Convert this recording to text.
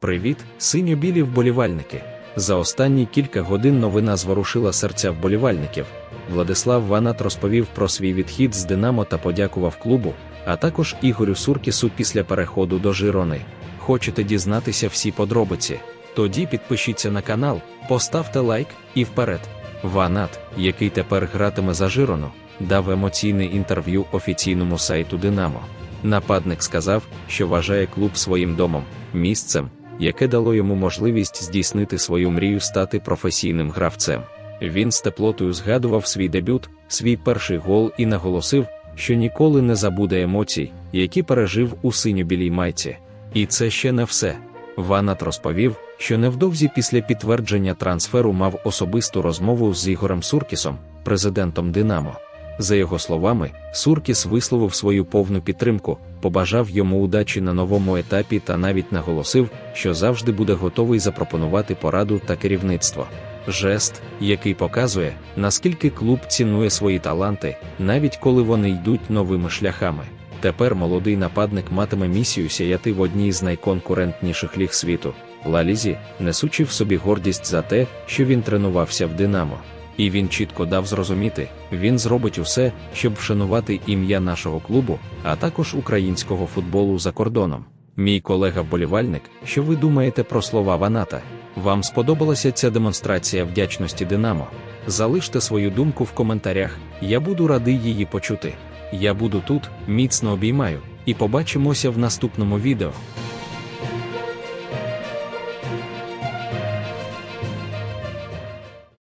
Привіт, синьо-білі вболівальники. За останні кілька годин новина зворушила серця вболівальників. Владислав Ванат розповів про свій відхід з Динамо та подякував клубу, а також Ігорю Суркісу після переходу до Жирони. Хочете дізнатися всі подробиці? Тоді підпишіться на канал, поставте лайк і вперед. Ванат, який тепер гратиме за Жирону, дав емоційне інтерв'ю офіційному сайту Динамо. Нападник сказав, що вважає клуб своїм домом, місцем, яке дало йому можливість здійснити свою мрію стати професійним гравцем. Він з теплотою згадував свій дебют, свій перший гол і наголосив, що ніколи не забуде емоцій, які пережив у синьо-білій майці. І це ще не все. Ванат розповів, що невдовзі після підтвердження трансферу мав особисту розмову з Ігорем Суркісом, президентом Динамо. За його словами, Суркіс висловив свою повну підтримку, побажав йому удачі на новому етапі та навіть наголосив, що завжди буде готовий запропонувати пораду та керівництво. Жест, який показує, наскільки клуб цінує свої таланти, навіть коли вони йдуть новими шляхами. Тепер молодий нападник матиме місію сяяти в одній з найконкурентніших ліг світу Лалізі, несучи в собі гордість за те, що він тренувався в Динамо. І він чітко дав зрозуміти, він зробить усе, щоб вшанувати ім'я нашого клубу, а також українського футболу за кордоном. Мій колега-вболівальник, що ви думаєте про слова Ваната? Вам сподобалася ця демонстрація вдячності Динамо? Залиште свою думку в коментарях, я буду радий її почути. Я буду тут, міцно обіймаю, і побачимося в наступному відео.